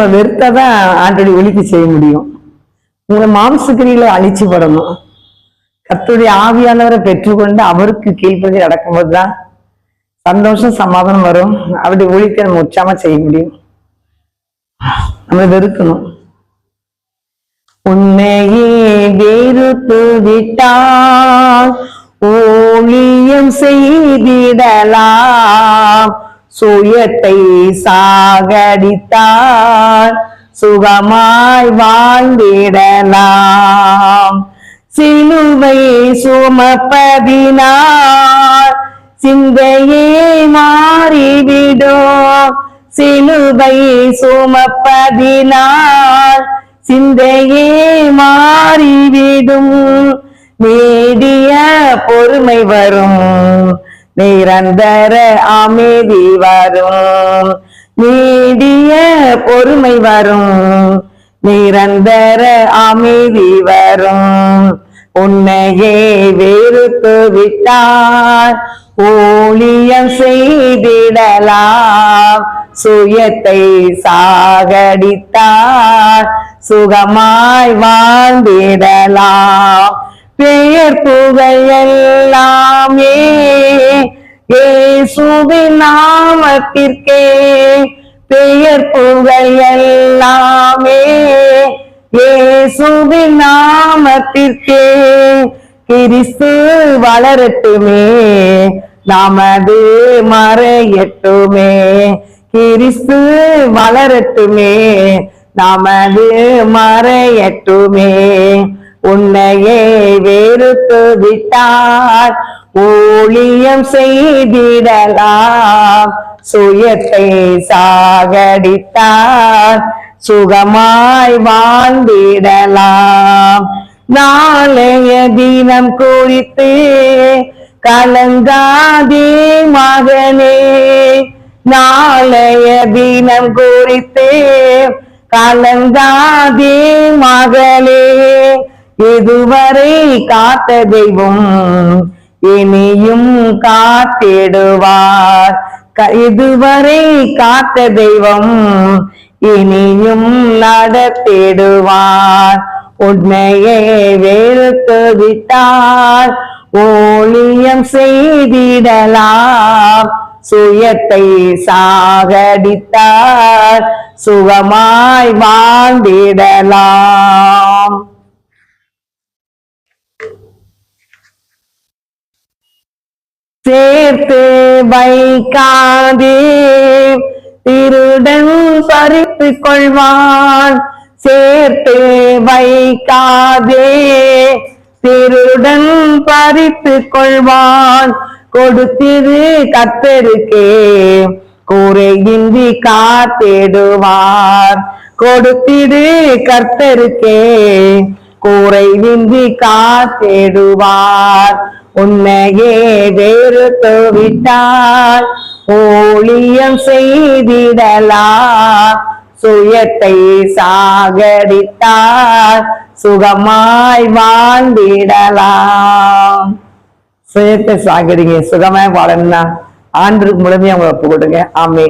நம்ம வெறுத்தாதான் ஆண்டோடைய ஒழிப்பு செய்ய முடியும். உங்களை மாம்சக்கிரியில அழிச்சு படணும் கத்துடைய ஆவியானவரை பெற்றுக்கொண்டு அவருக்கு கீழ்ப்படி நடக்கும்போது தான் சந்தோஷம் சமாதானம் வரும். அவருடைய ஒழிப்பை நம்ம உற்சாம செய்ய முடியும். நம்ம வெறுக்கணும். உண்மையே வெறுத்து விட்டால் ஊழியம் செய்திடலாம். சுயத்தை சாகடித்தார். சுகமாய் வாழ்ந்திடலாம். சிலுவை சுமப்பதினார். சிந்தையே மாறிவிடும். சிலுவை சுமப்பதினால் சிந்தையே மாறிவிடும். நீடிய பொறுமை வரும். நிரந்தர அமைதி வரும். நீடிய பொறுமை வரும். நிரந்தர அமைதி வரும். உன்னையே வெறுத்து விட்டார் ஊழியம் செய்திடலாம். சுயத்தை சாகடித்தார் சுகமாய் வாழ்ந்திடலாம். பெயர் புகையெல்லாமே இயேசுவின் நாமத்திற்கே பெயர் புகழ் எல்லாமே. இயேசுவின் நாமத்திற்கே கிறிஸ்து வளரட்டுமே நமது மறையட்டுமே. கிறிஸ்து வளரட்டுமே நமது மறையட்டுமே. உன்னையே வெறுத்து விட்டார் ஊழியம் செய்திடலாம். சுயத்தை சாகடித்தார். சுகமாய் வாழ்ந்திடலாம். நாளைய தினம் குறித்து கலங்காதே மகனே. நாளைய தினம் குறித்து கலங்காதே மகளே. இதுவரை காத்த தெய்வம் இனியும் காத்திடுவார். இதுவரை காத்த தெய்வம் இனியும் நடத்திடுவார். உண்மையே வெறுத்து விட்டார் ஓலியம் செய்திடலாம். சுயத்தை சாகடித்தார். சுகமாய் வாழ்ந்திடலாம். சேர்த்து வைக்காதே. திருடன் பறித்து கொள்வான். சேர்த்து வைக்காதே. திருடன் பறித்து கொள்வான். கொடுத்திரு கத்தருக்கே குறையின்றி காத்திடுவார். கொடுத்திடு கர்த்தருக்கே. குறைவின்றி காத்திடுவார். உன்னையே வெறுத்து விட்டால் ஊழியம் செய்திடலாம் சுயத்தை சாகடித்தால் சுகமாய் வாழ்ந்திடலாம். சுயத்தை சாகடிங்க. சுகமாய் வாழணும்னா ஆண்டுக்கு முழுமையா உங்களை ஒப்பு கொடுங்க. ஆமே